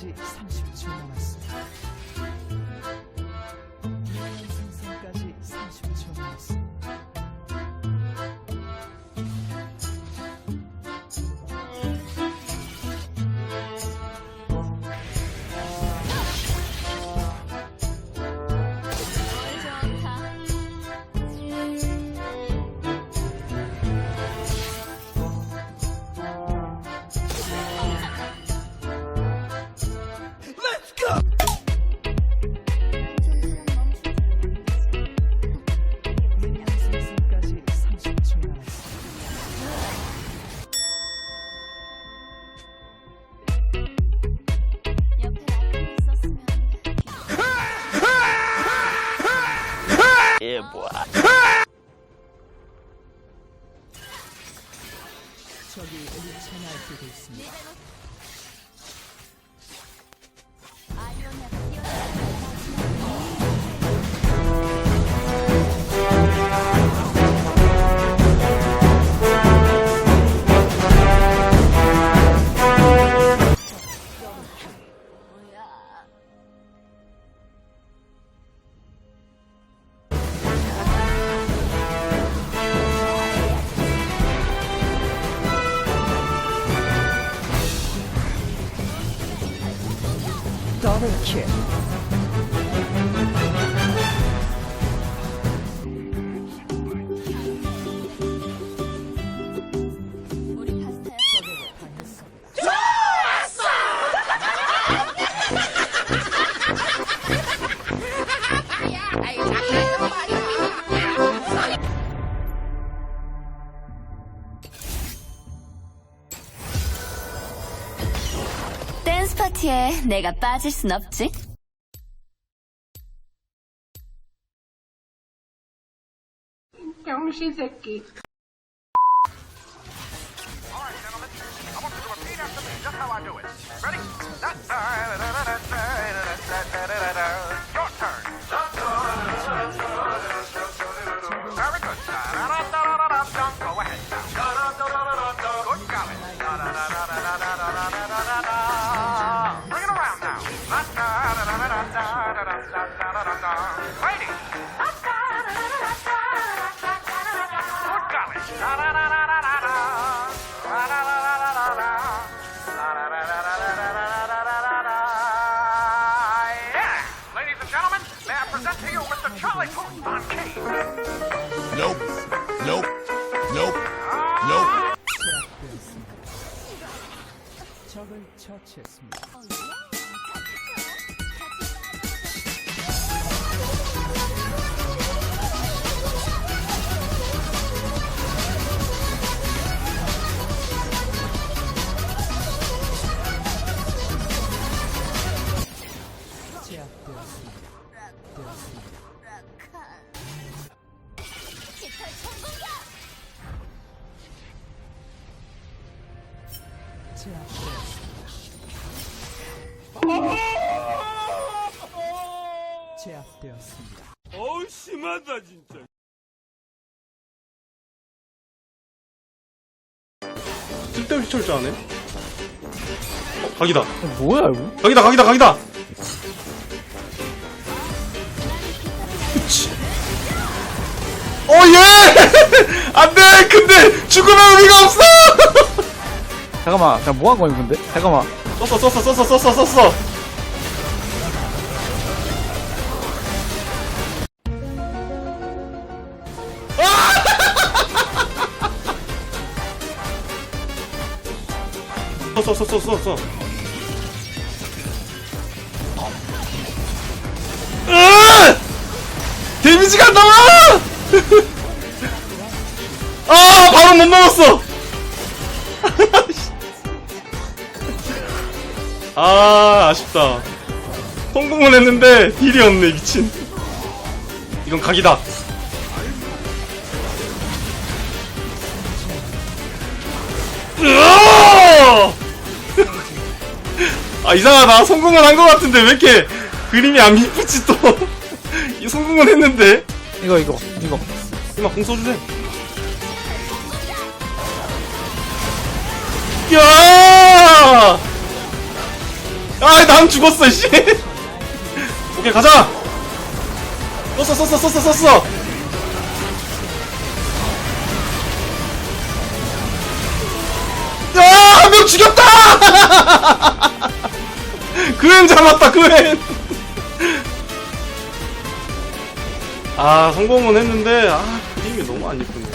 지금까지 3. 돼, 뭐. 저기 우리 천하에 두고 있습니다. છે. 파티에 내가 빠질 순 없지. 병신 새끼. All right, gentlemen. I want you to repeat after me. Just how I do it. Ready? That time. with the Charlie Nope. Nope. Nope. Nope. Oh, 제압되었습니다. 제압되었습니다. 어우 심하다 진짜. 쓸데없이 철저하네. 어, 각이다. 뭐야 이거? 각이다, 각이다, 각이다! 그치. 어, 예! 안 돼! 근데, 죽으면 의미가 없어! 잠깐만, 자 뭐한 거야 근데? 잠깐만. 썼어, 썼어, 썼어, 썼어, 썼어! 아! 썼어, 썼어, 썼어, 썼어. 으아! 데미지가 안 나와! 아, 바로 못 먹었어! 아, 아쉽다. 성공은 했는데, 딜이 없네, 미친. 이건 각이다. 아, 이상하다. 성공은 한 것 같은데, 왜 이렇게 그림이 안 이쁘지, 또. 이 성공은 했는데. 이거 이거 이거. 이마 공 써주세요. 난 죽었어 씨. 오케이 가자. 썼어 썼어 썼어 썼어. 야한 명 죽였다! 그웬 잡았다 그웬. 아 성공은 했는데 아 그림이 너무 안 예쁘네